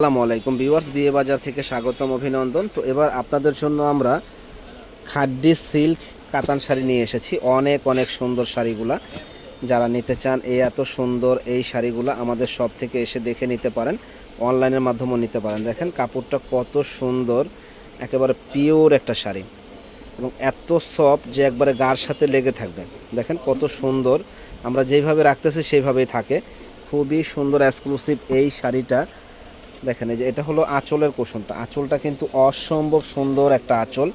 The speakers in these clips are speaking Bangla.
আসসালামু আলাইকুম ভিউয়ার্স, বিয়ে বাজার থেকে স্বাগতম, অভিনন্দন। তো এবার আপনাদের জন্য আমরা খাড্ডি সিল্ক কাতান শাড়ি নিয়ে এসেছি। অনেক অনেক সুন্দর শাড়িগুলা। যারা নিতে চান এই এত সুন্দর এই শাড়িগুলা আমাদের সব থেকে এসে দেখে নিতে পারেন। অনলাইনের মাধ্যমেও নিতে পারেন। দেখেন, কাপড়টা কত সুন্দর, একেবারে পিওর একটা শাড়ি। এবং এত সফট যে একবারে গার সাথে লেগে থাকবে। দেখেন, কত সুন্দর। আমরা যেইভাবে রাখতেছি সেইভাবেই থাকে। খুবই সুন্দর এক্সক্লুসিভ এই শাড়িটা। দেখেন এই যে এটা হলো আঁচলের কোষণটা। আঁচলটা কিন্তু অসম্ভব সুন্দর একটা আঁচল।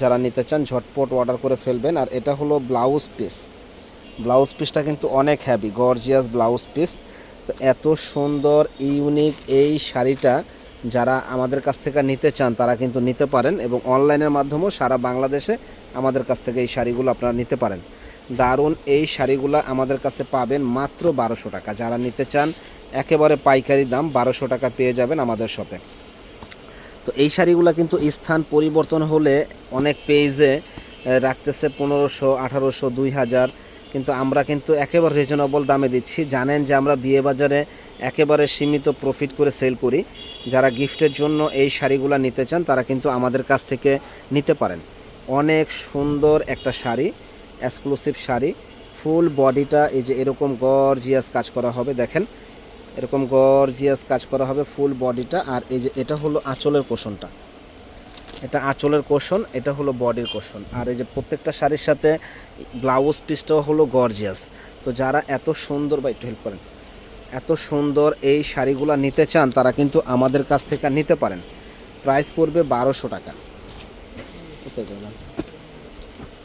যারা নিতে চান, ঝটপট অর্ডার করে ফেলবেন। আর এটা হলো ব্লাউজ পিস ব্লাউজ পিসটা কিন্তু অনেক হ্যাভি গর্জিয়াস ব্লাউজ পিস তো এত সুন্দর ইউনিক এই শাড়িটা যারা আমাদের কাছ থেকে নিতে চান, তারা কিন্তু নিতে পারেন এবং অনলাইনের মাধ্যমেও সারা বাংলাদেশে আমাদের কাছ থেকে এই শাড়িগুলো আপনারা নিতে পারেন। দারুণ এই শাড়িগুলো আমাদের কাছে পাবেন মাত্র বারোশো টাকা। যারা নিতে চান একেবারে পাইকারি দাম, বারোশো টাকা পেয়ে যাবেন আমাদের শপে। তো এই শাড়িগুলো কিন্তু স্থান পরিবর্তন হলে অনেক পেজে রাখতেছে পনেরোশো, আঠারোশো, দুই হাজার। কিন্তু আমরা কিন্তু একেবারে রিজনেবল দামে দিচ্ছি। জানেন যে আমরা বিয়ে বাজারে একেবারে সীমিত প্রফিট করে সেল করি। যারা গিফটের জন্য এই শাড়িগুলো নিতে চান, তারা কিন্তু আমাদের কাছ থেকে নিতে পারেন। অনেক সুন্দর একটা শাড়ি এক্সক্লুসিভ শাড়ি। ফুল বডিটা এই যে এরকম গর্জিয়াস কাজ করা হবে, দেখেন। এরকম গর্জিয়াস কাজ করা হবে ফুল বডিটা আর এই যে এটা হলো আঁচলের কোষণটা। এটা আঁচলের কোষণ, এটা হলো বডির কোষণ। আর এই যে প্রত্যেকটা শাড়ির সাথে ব্লাউজ পিসটাও হলো গর্জিয়াস তো যারা এত সুন্দর বা একটু হেল্প করেন। এত সুন্দর এই শাড়িগুলো নিতে চান, তারা কিন্তু আমাদের কাছ থেকে নিতে পারেন। প্রাইস পড়বে বারোশো টাকা।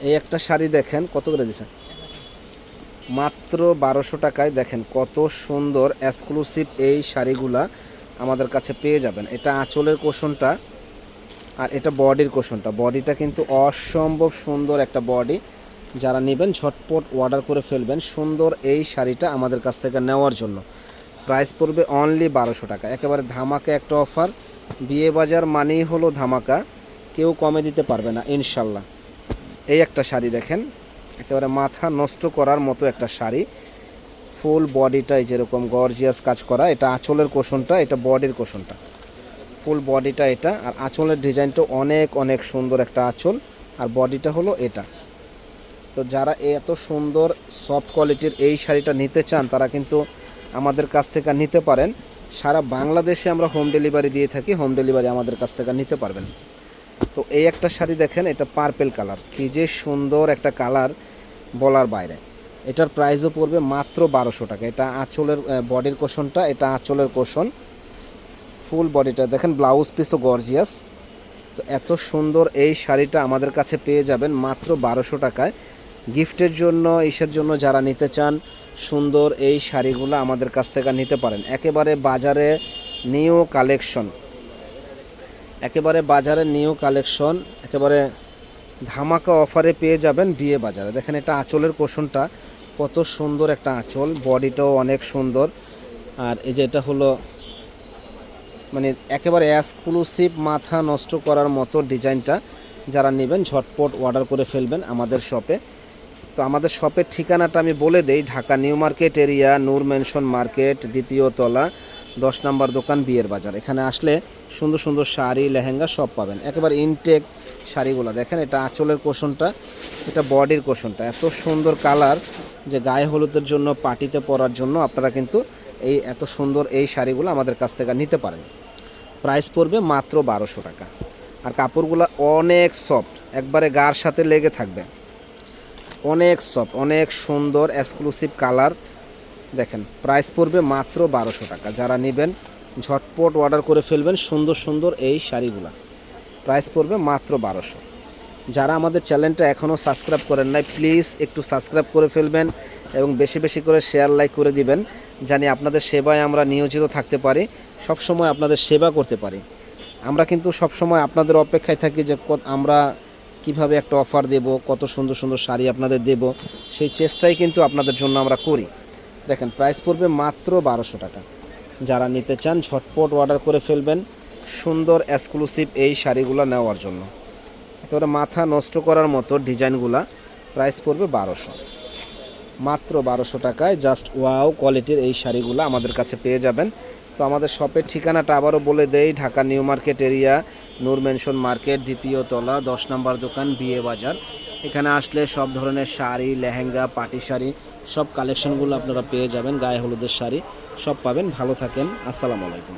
এই একটা শাড়ি দেখেন, কত করে দিছে মাত্র বারোশো টাকায় দেখেন কত সুন্দর এক্সক্লুসিভ এই শাড়িগুলা আমাদের কাছে পেয়ে যাবেন। এটা আঁচলের কোষণটা আর এটা বডির কোষণটা। বডিটা কিন্তু অসম্ভব সুন্দর একটা বডি। যারা নেবেন, ঝটপট অর্ডার করে ফেলবেন সুন্দর এই শাড়িটা আমাদের কাছ থেকে নেওয়ার জন্য। প্রাইস পড়বে অনলি বারোশো টাকা। একেবারে ধামাকা একটা অফার বিয়ে বাজার মানেই হলো ধামাকা। কেউ কমে দিতে পারবে না, ইনশাল্লাহ। এই একটা শাড়ি দেখেন। একেবারে মাথা নষ্ট করার মতো একটা শাড়ি। ফুল বডিটাই যেরকম গর্জিয়াস কাজ করা, এটা আঁচলের কোষণটা, এটা বডির কোষণটা। ফুল বডিটা এটা, আর আঁচলের ডিজাইনটা অনেক অনেক সুন্দর একটা আঁচল, আর বডিটা হলো এটা। তো যারা এত সুন্দর, সফট কোয়ালিটির এই শাড়িটা নিতে চান, তারা কিন্তু আমাদের কাছ থেকে নিতে পারেন। সারা বাংলাদেশে আমরা হোম ডেলিভারি দিয়ে থাকি, হোম ডেলিভারি আমাদের কাছ থেকে নিতে পারবেন। তো এই একটা শাড়ি দেখেন, এটা পার্পেল কালার। কি যে সুন্দর একটা কালার। বলার বাইরে। এটার প্রাইসও পড়বে মাত্র বারোশো টাকা। এটা আঁচলের বডির কোশনটা এটা আঁচলের কোশন ফুল বডিটা দেখেন ব্লাউজ পিসও গর্জিয়াস তো এত সুন্দর এই শাড়িটা আমাদের কাছে পেয়ে যাবেন মাত্র বারোশো টাকায়। গিফটের জন্য, ইসের জন্য যারা নিতে চান, সুন্দর এই শাড়িগুলো আমাদের কাছ থেকে নিতে পারেন। একেবারে বাজারে নিউ কালেকশন একেবারে বাজারে নিউ কালেকশন একেবারে ধামাকা অফারে পেয়ে যাবেন বিয়ে বাজারে। দেখেন এটা আঁচলের কোষণটা, কত সুন্দর একটা আঁচল, বডিটাও অনেক সুন্দর। আর এই যে এটা হলো মানে একেবারে এক্সক্লুসিভ মাথা নষ্ট করার মতো ডিজাইনটা যারা নেবেন, ঝটপট অর্ডার করে ফেলবেন আমাদের শপে তো আমাদের শপের ঠিকানাটা আমি বলে দেই, Dhaka new market area, Noor mansion market, দ্বিতীয় তলা। দশ নাম্বার দোকান বিয়ের বাজার। এখানে আসলে সুন্দর সুন্দর শাড়ি, লেহেঙ্গা সব পাবেন। একেবারে ইনটেক শাড়িগুলো। দেখেন এটা আঁচলের কোষণটা, এটা বডির কোষণটা। এত সুন্দর কালার যে গায়ে হলুদের জন্য পার্টিতে পরার জন্য আপনারা কিন্তু এই এত সুন্দর এই শাড়িগুলো আমাদের কাছ থেকে নিতে পারেন। প্রাইস পড়বে মাত্র বারোশো টাকা। আর কাপড়গুলো অনেক সফট। একবারে গার সাথে লেগে থাকবে। অনেক সফট, অনেক সুন্দর এক্সক্লুসিভ কালার। দেখেন প্রাইস পড়বে মাত্র বারোশো টাকা। যারা নেবেন, ঝটপট অর্ডার করে ফেলবেন সুন্দর সুন্দর এই শাড়িগুলো। প্রাইস পড়বে মাত্র বারোশো। যারা আমাদের চ্যানেলটা এখনও সাবস্ক্রাইব করেন নাই প্লিজ একটু সাবস্ক্রাইব করে ফেলবেন এবং বেশি বেশি করে শেয়ার লাইক করে দিবেন, জানি আপনাদের সেবায় আমরা নিয়োজিত থাকতে পারি সব সময় আপনাদের সেবা করতে পারি। আমরা কিন্তু সব সময় আপনাদের অপেক্ষায় থাকি যে আমরা কীভাবে একটা অফার দেব, কত সুন্দর সুন্দর শাড়ি আপনাদের দেব, সেই চেষ্টাই কিন্তু আপনাদের জন্য আমরা করি। দেখেন প্রাইস পড়বে মাত্র বারোশো টাকা। যারা নিতে চান, ঝটপট অর্ডার করে ফেলবেন সুন্দর এক্সক্লুসিভ এই শাড়িগুলো নেওয়ার জন্য। একেবারে মাথা নষ্ট করার মতো ডিজাইনগুলা প্রাইস পড়বে বারোশো। মাত্র বারোশো টাকায় জাস্ট ওয়াও কোয়ালিটির এই শাড়িগুলো আমাদের কাছে পেয়ে যাবেন। তো আমাদের শপের ঠিকানাটা আবারও বলে দেই, Dhaka new market area, Noor mansion market, দ্বিতীয় তলা, দশ নম্বর দোকান, বিয়ে বাজার। এখানে আসলে সব ধরনের শাড়ি, লেহেঙ্গা, পাটি শাড়ি সব কালেকশনগুলো আপনারা পেয়ে যাবেন গায়ে হলুদের শাড়ি সব পাবেন ভালো থাকেন আসসালামু আলাইকুম।